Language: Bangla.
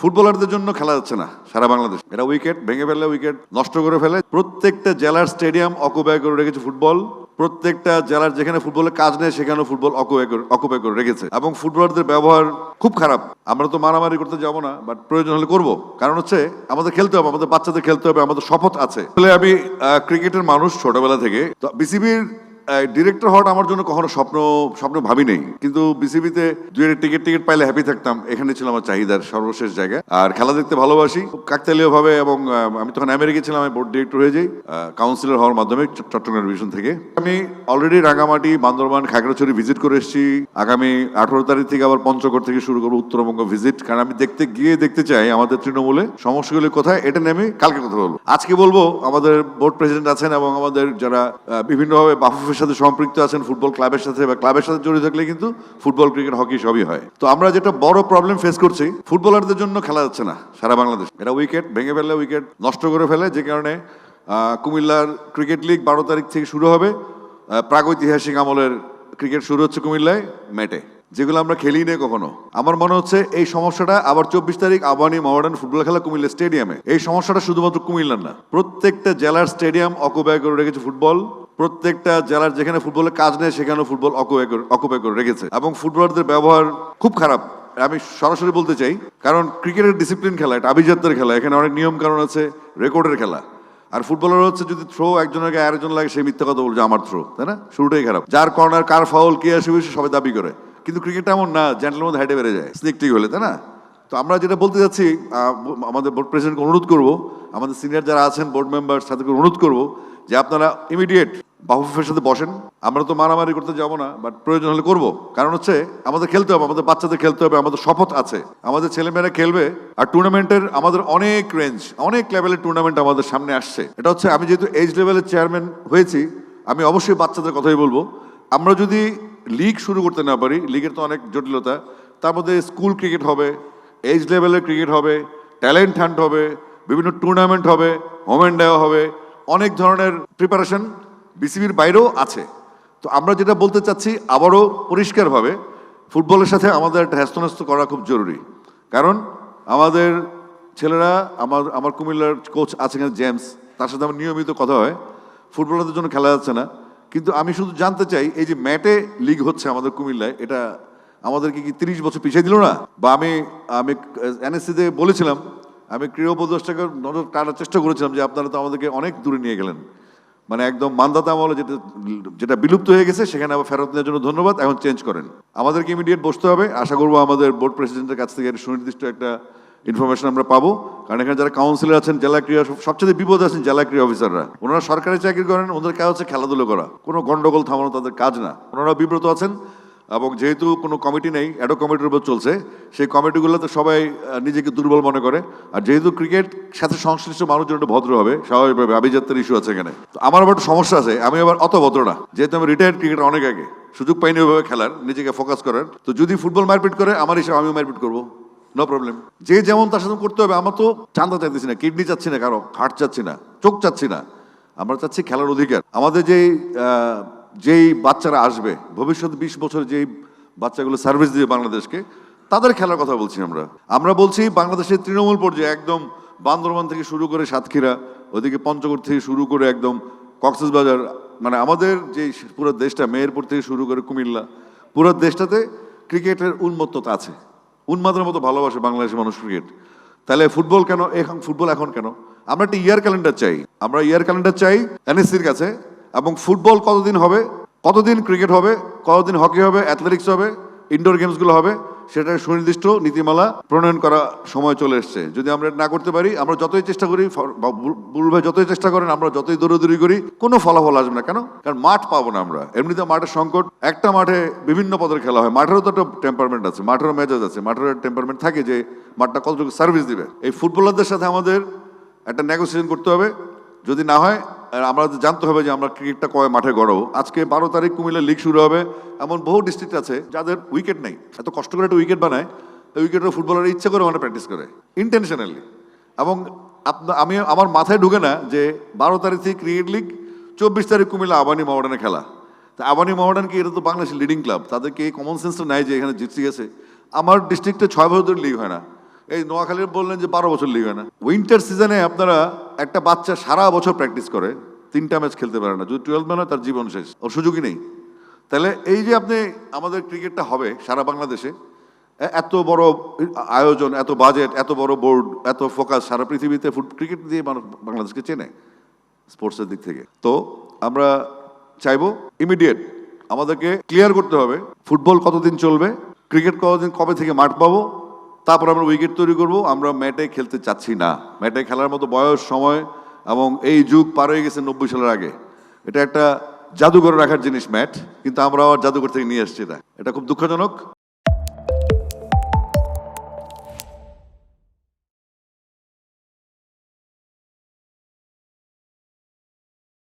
ফুটবলারদের জন্য খেলা যাচ্ছে না সারা বাংলাদেশ। এরা উইকেট, ভেঙে ফেলে উইকেট, নষ্ট করে ফেলে। প্রত্যেকটা জেলার স্টেডিয়াম অকুপাই করে রেখেছে ফুটবল। প্রত্যেকটা জেলার যেখানে ফুটবলের কাজ নেই সেখানে ফুটবল অকুপাই করে রেখেছে। এবং ফুটবলারদের ব্যবহার খুব খারাপ। আমরা তো মারামারি করতে যাব না বাট প্রয়োজন হলে করব। কারণ হচ্ছে, আমাদের খেলতে হবে, আমাদের বাচ্চাদের খেলতে হবে, আমাদের শপথ আছে। আমি ক্রিকেটের মানুষ ছোটবেলা থেকে। তো বিসিবির ডিরেক্টর হওয়াটা আমার জন্য কখনো স্বপ্ন স্বপ্ন ভাবি নেই। কিন্তু বিসিবিতে দুই টিকিট টিকিট পাইলে হ্যাপি থাকতাম। এখানে ছিল আমার চাহিদার সর্বশেষ জায়গা। আর খেলা দেখতে ভালোবাসি কাকতালীয় ভাবে এবং আমি তখন আমেরিকা ছিলাম, আমি বোর্ড ডিরেক্টর হয়ে যাই কাউন্সিলর হওয়ার মাধ্যমে চট্টগ্রাম ডিভিশন থেকে। আমি অলরেডি রাঙামাটি, বান্দরবান, খাগড়াছড়ি ভিজিট করে এসেছি। আগামী আঠারো তারিখ থেকে আবার পঞ্চগড় থেকে শুরু করব, উত্তরবঙ্গ ভিজিট কারণ আমি দেখতে গিয়ে দেখতে চাই আমাদের তৃণমূলে সমস্যাগুলি কোথায়, এটা নিয়ে আমি কালকে কথা বলব। আজকে বলব, আমাদের বোর্ড প্রেসিডেন্ট আছেন এবং আমাদের যারা বিভিন্নভাবে বাফুফের সাথে সম্পৃক্ত আছেন ফুটবল ক্লাবের সাথে বা ক্লাবের সাথে জড়িত থাকলে কিন্তু ফুটবল, ক্রিকেট, হকি সবই হয়। তো আমরা যেটা বড় প্রবলেম ফেস করছি, ফুটবলারদের জন্য খেলা যাচ্ছে না সারা বাংলাদেশ। এটা উইকেট ভেঙে ফেলে উইকেট নষ্ট করে ফেলে, যে কারণে কুমিল্লার ক্রিকেট লিগ বারো তারিখ থেকে শুরু হবে। প্রাগৈতিহাসিক আমলের ক্রিকেট শুরু হচ্ছে কুমিল্লায় ম্যাটে। যেগুলো আমরা খেলি নেই কখনো। আমার মনে হচ্ছে এই সমস্যাটা আবার চব্বিশ তারিখ আবানি মডার্ন ফুটবল খেলা কুমিল্লা স্টেডিয়ামে। এই সমস্যাটা শুধুমাত্র কুমিল্লার না, প্রত্যেকটা জেলার স্টেডিয়াম অকুপাই করে রেখেছে ফুটবল। প্রত্যেকটা জেলার যেখানে ফুটবলের কাজ নেই সেখানে ফুটবল অকুপাই করে রেখেছে। এবং ফুটবলারদের ব্যবহার খুব খারাপ। আমি সরাসরি বলতে চাই, কারণ ক্রিকেটের ডিসিপ্লিন খেলা, এটা আভিজাত্যের খেলা, এখানে অনেক নিয়ম কারণ আছে, রেকর্ডের খেলা। আর ফুটবলার হচ্ছে যদি থ্রো একজনের গায়ে আরেকজন লাগে সেই মিথ্যা কথা বলছে, আমার থ্রো তাই না? শুরুটাই খারাপ। যার কর্নার কার ফাউল কে আসবে সে সবাই দাবি করে। কিন্তু ক্রিকেট এমন না জেন্টেলের মধ্যে হাইটে বেড়ে যায় স্নিক টিক হলে, তাই না? তো আমরা যেটা বলতে যাচ্ছি আমাদের বোর্ড প্রেসিডেন্টকে অনুরোধ করব, আমাদের সিনিয়র যারা আছেন বোর্ড মেম্বার তাদেরকে অনুরোধ করব যে আপনারা ইমিডিয়েট বাফুফের সাথে বসেন। আমরা তো মারামারি করতে যাব না বাট প্রয়োজন হলে করব। কারণ হচ্ছে, আমাদের খেলতে হবে, আমাদের বাচ্চাদের খেলতে হবে, আমাদের শপথ আছে। আমাদের ছেলেমেয়েরা খেলবে, আর টুর্নামেন্টের আমাদের অনেক রেঞ্জ অনেক লেভেলের টুর্নামেন্ট আমাদের সামনে আসছে। এটা হচ্ছে, আমি যেহেতু এজ লেভেলের চেয়ারম্যান হয়েছি, আমি অবশ্যই বাচ্চাদের কথাই বলব। আমরা যদি লিগ শুরু করতে না পারি লিগের তো অনেক জটিলতা, তার মধ্যে স্কুল ক্রিকেট হবে এজ লেভেলের ক্রিকেট হবে ট্যালেন্ট হান্ট হবে, বিভিন্ন টুর্নামেন্ট হবে হোমেন দেওয়া হবে, অনেক ধরনের প্রিপারেশন বিসিবির বাইরেও আছে। তো আমরা যেটা বলতে চাচ্ছি, আবারও পরিষ্কারভাবে ফুটবলের সাথে আমাদের একটা হ্যাস্তন্যস্ত করা খুব জরুরি। কারণ আমাদের ছেলেরা, আমার আমার কুমিল্লার কোচ আছে এখানে জেমস, তার সাথে আমার নিয়মিত কথা হয়। ফুটবলারদের জন্য খেলা যাচ্ছে না। কিন্তু আমি শুধু জানতে চাই, এই যে ম্যাটে লিগ হচ্ছে আমাদের কুমিল্লায়, এটা আমাদেরকে কি তিরিশ বছর পিছিয়ে দিল না? বা আমি আমি, এনএসসিতে বলেছিলাম, আমি ক্রীড়া উপদেষ্টাকে নজর টানার চেষ্টা করেছিলাম যে আপনারা তো আমাদেরকে অনেক দূরে নিয়ে গেলেন। মানে একদম মান্দাতা আমলে যেটা যেটা বিলুপ্ত হয়ে গেছে, সেখানে আবার ফেরত নেওয়ার জন্য ধন্যবাদ, এখন চেঞ্জ করেন। আমাদেরকে ইমিডিয়েট বসতে হবে। আশা করব আমাদের বোর্ড প্রেসিডেন্টের কাছ থেকে সুনির্দিষ্ট একটা ইনফরমেশন আমরা পাবো। কারণ এখানে যারা কাউন্সিলর আছেন, জেলা ক্রীড়া সবচেয়ে বিপদ আছেন জেলা ক্রীড়া অফিসাররা ওনারা সরকারি চাকরি করেন, ওদের কাজ হচ্ছে খেলাধুলো করা। কোনো গন্ডগোল থামানো তাদের কাজ না। ওনারা বিব্রত আছেন। এবং যেহেতু কোনো কমিটি নেই অ্যাডো কমিটির উপর চলছে সেই কমিটিগুলোতে সবাই নিজেকে দুর্বল মনে করে। আর যেহেতু ক্রিকেট সাথে সংশ্লিষ্ট মানুষজন একটু ভদ্র হবে স্বাভাবিকভাবে আভিজাত্যের ইস্যু আছে এখানে। তো আমার আবার একটু সমস্যা আছে আমি আবার অত ভদ্র না। যেহেতু আমি রিটায়ার্ড ক্রিকেট অনেক আগে সুযোগ পাইনি ওইভাবে খেলার নিজেকে ফোকাস করার। তো যদি ফুটবল মারপিট করে আমার হিসাবে আমিও মারপিট করব। নো প্রবলেম যে যেমন তার সাথে করতে হবে আমার তো চান্দা চাইতেছি না কিডনি চাচ্ছি না কারও হার্ট চাচ্ছি না চোখ চাচ্ছি না। আমরা চাচ্ছি খেলার অধিকার। আমাদের আহ, যেই বাচ্চারা আসবে, ভবিষ্যৎ বিশ বছর যেই বাচ্চাগুলো সার্ভিস দিবে বাংলাদেশকে, তাদের খেলার কথা বলছি আমরা। আমরা বলছি বাংলাদেশের তৃণমূল পর্যায়ে একদম বান্দরবান থেকে শুরু করে সাতক্ষীরা ওইদিকে পঞ্চগড় থেকে শুরু করে একদম কক্সবাজার মানে আমাদের যে পুরো দেশটা, মেহেরপুর থেকে শুরু করে কুমিল্লা, পুরো দেশটাতে ক্রিকেটের উন্মত্ততা আছে। উন্মাদের মতো ভালোবাসে বাংলাদেশের মানুষ ক্রিকেট। তাহলে ফুটবল কেন, এখন ফুটবল এখন কেন? আমরা একটা ইয়ার ক্যালেন্ডার চাই। আমরা ইয়ার ক্যালেন্ডার চাই এনএসসির কাছে। এবং ফুটবল কতদিন হবে? কতদিন ক্রিকেট হবে? কতদিন হকি হবে? অ্যাথলেটিক্স হবে? ইনডোর গেমসগুলো হবে? সেটা সুনির্দিষ্ট নীতিমালা প্রণয়ন করা সময় চলে এসছে। যদি আমরা না করতে পারি, আমরা যতই চেষ্টা করি, ফ- বা বুল- বুলুল ভাই যতই চেষ্টা করেন, আমরা যতই দৌড়দৌড়ি করি, কোনো ফলাফল আসবে না। কেন? কারণ মাঠ পাবো না আমরা। এমনিতে মাঠের সংকট, একটা মাঠে বিভিন্ন পদের খেলা হয়। মাঠেরও তো একটা টেম্পারমেন্ট আছে, মাঠেরও মেজাজ আছে, মাঠেরও টেম্পারমেন্ট থাকে যে মাঠটা কতটুকু সার্ভিস দিবে। এই ফুটবলারদের সাথে আমাদের একটা নেগোসিয়েশন করতে হবে। যদি না হয় আমরা জানতে হবে যে আমরা ক্রিকেটটা কয় মাঠে গড়াবো। আজকে বারো তারিখ কুমিল্লা লিগ শুরু হবে। এমন বহু ডিস্ট্রিক্ট আছে যাদের উইকেট নেই। এত কষ্ট করে একটা উইকেট বানায় উইকেটের ফুটবলার ইচ্ছে করে মানে প্র্যাকটিস করে। ইন্টেনশনালি এবং আমি আমার মাথায় ঢুকে না যে বারো তারিখ থেকে ক্রিকেট লিগ চব্বিশ তারিখ কুমিল্লা আবানি মহডানে খেলা। তা আবানি মহডান কি এটা তো বাংলাদেশের লিডিং ক্লাব তাদেরকে এই কমন সেন্সটা নাই যে এখানে জিততে গেছে। আমার ডিস্ট্রিক্টে ছয় বছর ধরে লিগ হয় না। এই নোয়াখালীর বললেন যে বারো বছর লিগ না। উইন্টার সিজনে আপনারা একটা বাচ্চা সারা বছর প্র্যাকটিস করে, তিনটা ম্যাচ খেলতে পারে না। যদি টুয়েলভ ম্যান হয়, তার জীবন শেষ, ওর সুযোগই নেই। তাহলে এই যে আপনি আমাদের ক্রিকেটটা হবে সারা বাংলাদেশে এত বড় আয়োজন, এত বাজেট এত বড় বোর্ড এত ফোকাস সারা পৃথিবীতে ফুট ক্রিকেট দিয়ে মানুষ বাংলাদেশকে চেনে স্পোর্টসের দিক থেকে। তো আমরা চাইব ইমিডিয়েট আমাদেরকে ক্লিয়ার করতে হবে ফুটবল কতদিন চলবে ক্রিকেট কতদিন কবে থেকে মাঠ পাবো তারপর আমরা উইকেট তৈরি করব। আমরা ম্যাটে খেলতে চাচ্ছি না। ম্যাটে খেলার মতো বয়স, সময় এবং এই যুগ পার হয়ে গেছে নব্বই সালের আগে। এটা একটা জাদুঘর রাখার জিনিস ম্যাট, কিন্তু আমরা আবার জাদুঘর থেকে নিয়ে আসছি এটা। এটা খুব দুঃখজনক।